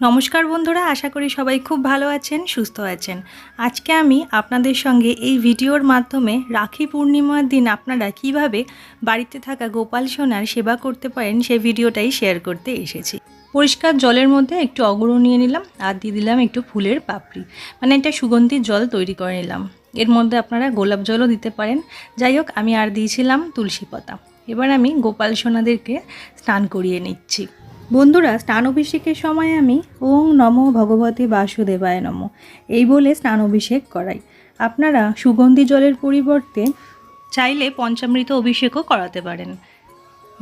নমস্কার বন্ধুরা, আশা করি সবাই খুব ভালো আছেন, সুস্থ আছেন। আজকে আমি আপনাদের সঙ্গে এই ভিডিওর মাধ্যমে রাখি পূর্ণিমার দিন আপনারা কীভাবে বাড়িতে থাকা গোপাল সোনার সেবা করতে পারেন সেই ভিডিওটাই শেয়ার করতে এসেছি। পরিষ্কার জলের মধ্যে একটু অগরু নিয়ে নিলাম, আর দিয়ে দিলাম একটু ফুলের পাপড়ি। মানে একটা সুগন্ধি জল তৈরি করে নিলাম। এর মধ্যে আপনারা গোলাপ জলও দিতে পারেন। যাই হোক, আমি আর দিয়েছিলাম তুলসী পাতা। এবার আমি গোপাল সোনাদেরকে স্নান করিয়ে নিচ্ছি। বন্ধুরা স্নান অভিষেকের সময় আমি ওং নম ভগবতে বাসুদেবায় নম। এই বলে স্নান অভিষেক করাই। আপনারা সুগন্ধি জলের পরিবর্তে চাইলে পঞ্চামৃত অভিষেকও করাতে পারেন।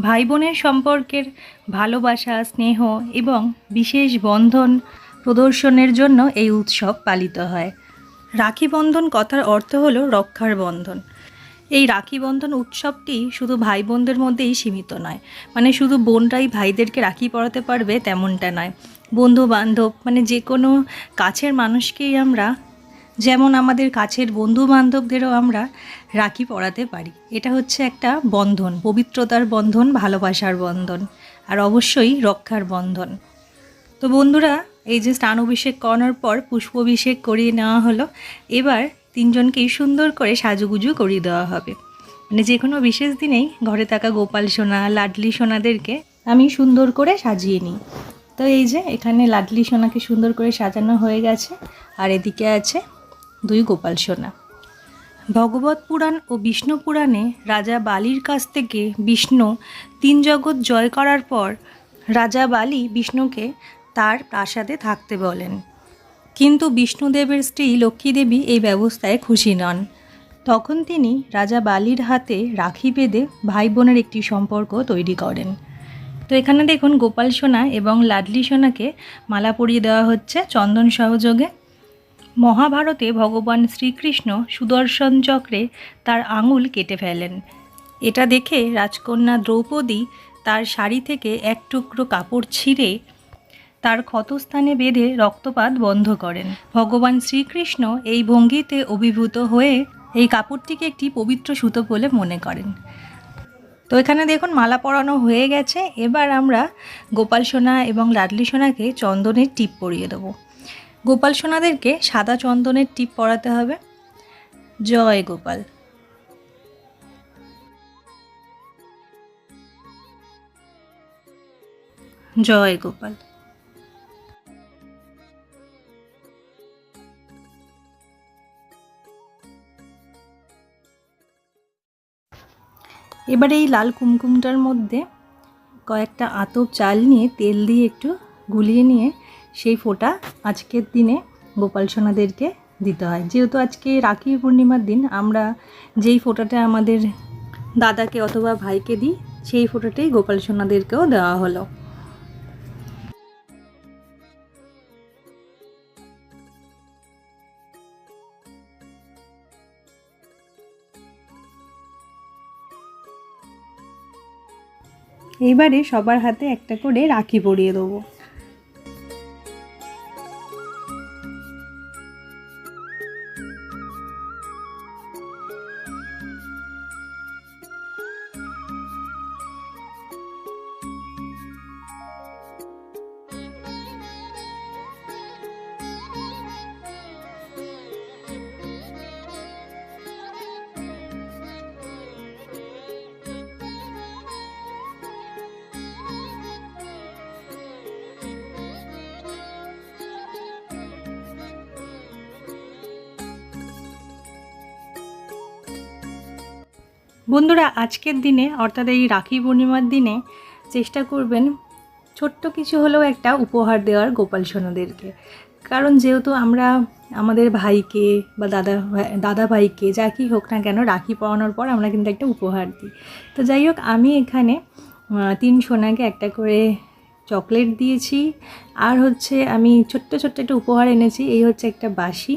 ভাই বোনের সম্পর্কের ভালোবাসা, স্নেহ এবং বিশেষ বন্ধন প্রদর্শনের জন্য এই উৎসব পালিত হয়। রাখি বন্ধন কথার অর্থ হলো রক্ষার বন্ধন। এই রাখি বন্ধন উৎসবটি শুধু ভাই বোনদের মধ্যেই সীমিত নয় মানে শুধু বোনরাই ভাইদেরকে রাখি পরাতে পারবে তেমনটা নয়। বন্ধু বান্ধব মানে যে কোনো কাছের মানুষকেই আমরা, যেমন আমাদের কাছের বন্ধু বান্ধবদেরও আমরা রাখি পরাতে পারি। এটা হচ্ছে একটা বন্ধন, পবিত্রতার বন্ধন, ভালোবাসার বন্ধন, আর অবশ্যই রক্ষার বন্ধন। তো বন্ধুরা, এই যে স্নান অভিষেক করানোর পর পুষ্প অভিষেক করিয়ে নেওয়া হলো। এবার তিনজনকেই সুন্দর করে সাজুগুজু করিয়ে দেওয়া হবে। মানে যে কোনো বিশেষ দিনেই ঘরে থাকা গোপাল সোনা, লাডলি সোনাদেরকে আমি সুন্দর করে সাজিয়ে নিই। তো এই যে, এখানে লাডলি সোনাকে সুন্দর করে সাজানো হয়ে গেছে, আর এদিকে আছে দুই গোপাল সোনা। ভগবত পুরাণ ও বিষ্ণু পুরাণে রাজা বালির কাছ থেকে বিষ্ণু তিন জগৎ জয় করার পর রাজা বালি বিষ্ণুকে তার প্রাসাদে থাকতে বলেন। কিন্তু বিষ্ণুদেবের স্ত্রী লক্ষ্মীদেবী এই ব্যবস্থায় খুশি নন। তখন তিনি রাজা বালির হাতে রাখি বেঁধে ভাই বোনের একটি সম্পর্ক তৈরি করেন। তো এখানে দেখুন গোপাল সোনা এবং লাডলি সোনাকে মালা পরিয়ে দেওয়া হচ্ছে চন্দন সহযোগে। মহাভারতে ভগবান শ্রীকৃষ্ণ সুদর্শন চক্রে তার আঙুল কেটে ফেলেন। এটা দেখে রাজকন্যা দ্রৌপদী তার শাড়ি থেকে এক টুকরো কাপড় ছিঁড়ে তার ক্ষতস্থানে বেঁধে রক্তপাত বন্ধ করেন। ভগবান শ্রীকৃষ্ণ এই ভঙ্গিতে অভিভূত হয়ে এই কাপড়টিকে একটি পবিত্র সুতো বলে মনে করেন। তো এখানে দেখুন, মালা পরানো হয়ে গেছে। এবার আমরা গোপাল সোনা এবং লাডলি সোনাকে চন্দনের টিপ পরিয়ে দেবো। গোপাল সোনাদেরকে সাদা চন্দনের টিপ পরাতে হবে। জয় গোপাল। জয় গোপাল। এবারে এই লাল কুমকুমটার মধ্যে কয়েকটা আতপ চাল নিয়ে তেল দিয়ে একটু গুলিয়ে নিয়ে সেই ফোঁটা আজকের দিনে গোপাল সোনাদেরকে দিতে হয়। যেহেতু আজকে রাখি পূর্ণিমার দিন, আমরা যেই ফোঁটাটা আমাদের দাদাকে অথবা ভাইকে দিই, সেই ফোঁটাটাই গোপাল সোনাদেরকেও দেওয়া হলো। এইবারে সবার হাতে একটা করে রাখি পরিয়ে দেবো। বন্ধুরা, আজকের দিনে, অর্থাৎ এই রাখি পূর্ণিমার দিনে, চেষ্টা করবেন ছোট্ট কিছু হলেও একটা উপহার দেওয়ার গোপাল সোনাদেরকে। কারণ যেহেতু আমরা আমাদের ভাইকে বা দাদা দাদা ভাইকে, যা কি হোক না কেন রাখি পরানোর পর আমরা কিন্তু একটা উপহার দিই। তো যাই হোক, আমি এখানে তিন সোনাকে একটা করে চকলেট দিয়েছি। আর হচ্ছে আমি ছোট্ট ছোট্ট একটা উপহার এনেছি, এই হচ্ছে একটা বাঁশি।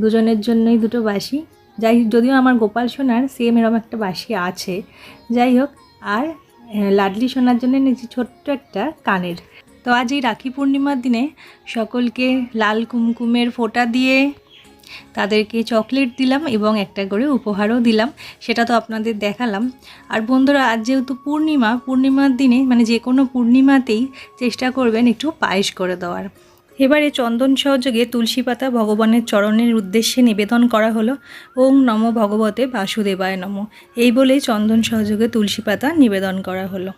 দুজনের জন্যই দুটো বাঁশি। যাই যদিও আমার গোপাল সোনার সেম এরকম একটা বাঁশি আছে, যাই হোক, আর লাডলি সোনার জন্য এনেছি ছোট্ট একটা কানের। তো আজ এই রাখি পূর্ণিমার দিনে সকলকে লাল কুমকুমের ফোঁটা দিয়ে তাদেরকে চকলেট দিলাম এবং একটা করে উপহারও দিলাম, সেটা তো আপনাদের দেখালাম। আর বন্ধুরা, আজ যেহেতু পূর্ণিমা, পূর্ণিমার দিনে মানে যে কোনো পূর্ণিমাতেই চেষ্টা করবেন একটু পায়েস করে দেওয়ার। এবারে চন্দন সহযোগে তুলসী পাতা ভগবানের চরণের উদ্দেশ্যে নিবেদন করা হলো। ওং নম ভগবতে বাসুদেবায় নম। এই বলেই চন্দন সহযোগে তুলসী পাতা নিবেদন করা হলো।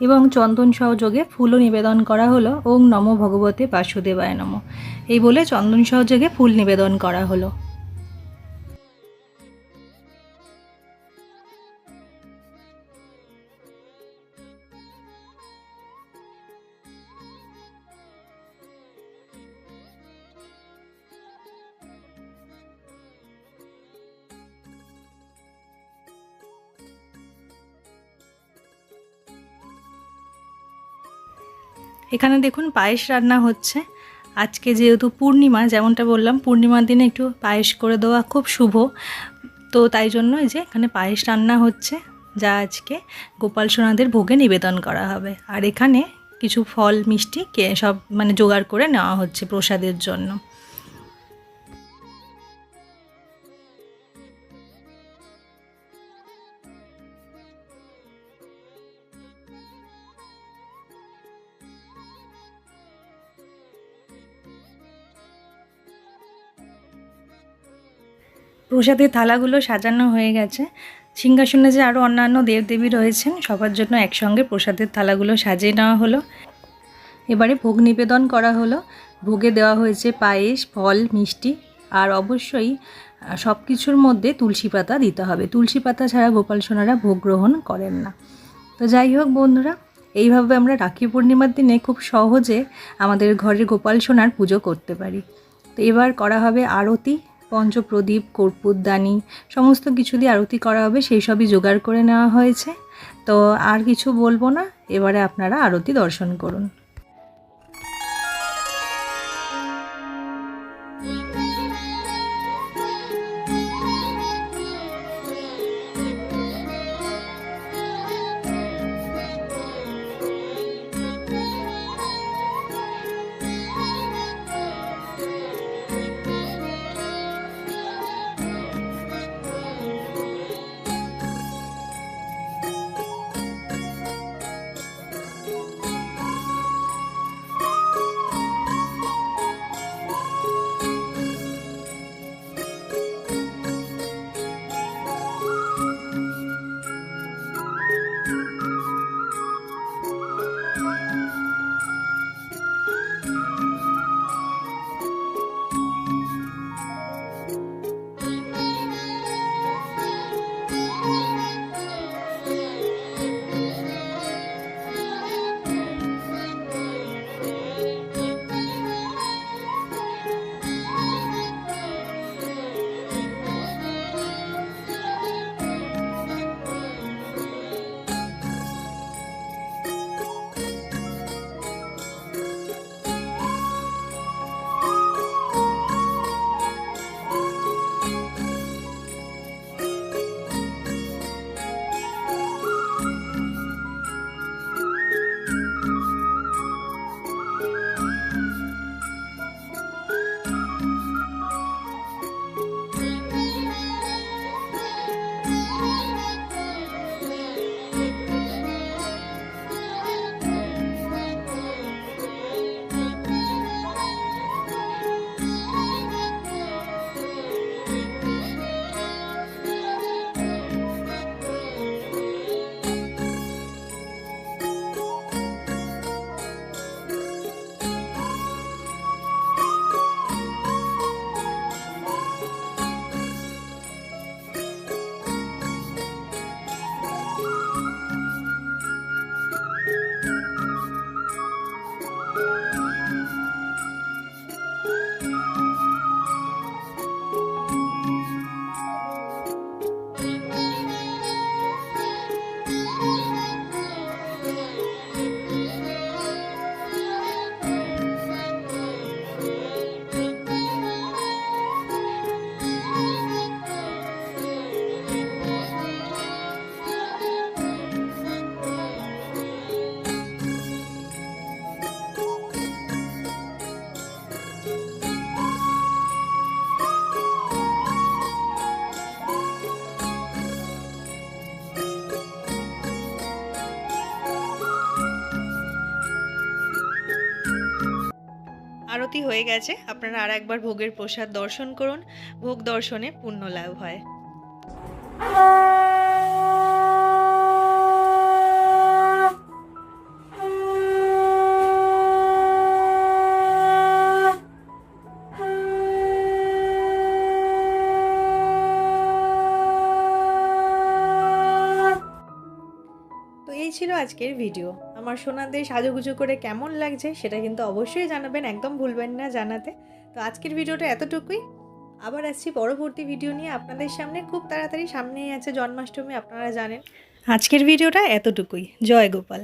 এবং চন্দন সহযোগে ফুলও নিবেদন করা হলো। ওং নম ভগবতে বাসুদেবায় নম। এই বলে চন্দন সহযোগে ফুল নিবেদন করা হলো। এখানে দেখুন পায়েস রান্না হচ্ছে। আজকে যেহেতু পূর্ণিমা, যেমনটা বললাম, পূর্ণিমার দিনে একটু পায়েস করে দেওয়া খুব শুভ। তো তাই জন্য এই যে এখানে পায়েস রান্না হচ্ছে, যা আজকে গোপাল সোনাদের ভোগে নিবেদন করা হবে। আর এখানে কিছু ফল, মিষ্টি সব মানে জোগাড় করে নেওয়া হচ্ছে প্রসাদের জন্য। প্রসাদের থালাগুলো সাজানো হয়ে গেছে। সিংহাসনে যে আরও অন্যান্য দেবদেবী রয়েছেন, সবার জন্য একসঙ্গে প্রসাদের থালাগুলো সাজিয়ে নেওয়া হলো। এবারে ভোগ নিবেদন করা হলো। ভোগে দেওয়া হয়েছে পায়েস, ফল, মিষ্টি। আর অবশ্যই সব কিছুর মধ্যে তুলসী পাতা দিতে হবে। তুলসী পাতা ছাড়া গোপাল সোনারা ভোগ গ্রহণ করেন না। তো যাই হোক বন্ধুরা, এইভাবে আমরা রাখি পূর্ণিমার দিনে খুব সহজে আমাদের ঘরের গোপাল সোনার পুজো করতে পারি। তো এবার করা হবে আরতি। পঞ্চপ্রদীপ, কর্পূরদানি, সমস্ত কিছু দিয়ে আরতি করা হবে, সেই সবই জোগাড় করে নেওয়া হয়েছে। তো আর কিছু বলব না, এবারে আপনারা আরতি দর্শন করুন। হয়ে গেছে আপনারা আর একবার ভোগের প্রসাদ দর্শন করুন। ভোগ দর্শনে পুণ্য লাভ হয়। আজকের ভিডিও আমার সোনাদের সাজুগুজু করে কেমন লাগছে সেটা কিন্তু অবশ্যই জানাবেন, একদম ভুলবেন না জানাতে। তো আজকের ভিডিওটা এতটুকুই। আবার আসছি পরবর্তী ভিডিও নিয়ে। আপনাদের সামনে খুব তাড়াতাড়ি সামনেই আছে জন্মাষ্টমী, আপনারা জানেন। আজকের ভিডিওটা এতটুকুই। জয় গোপাল।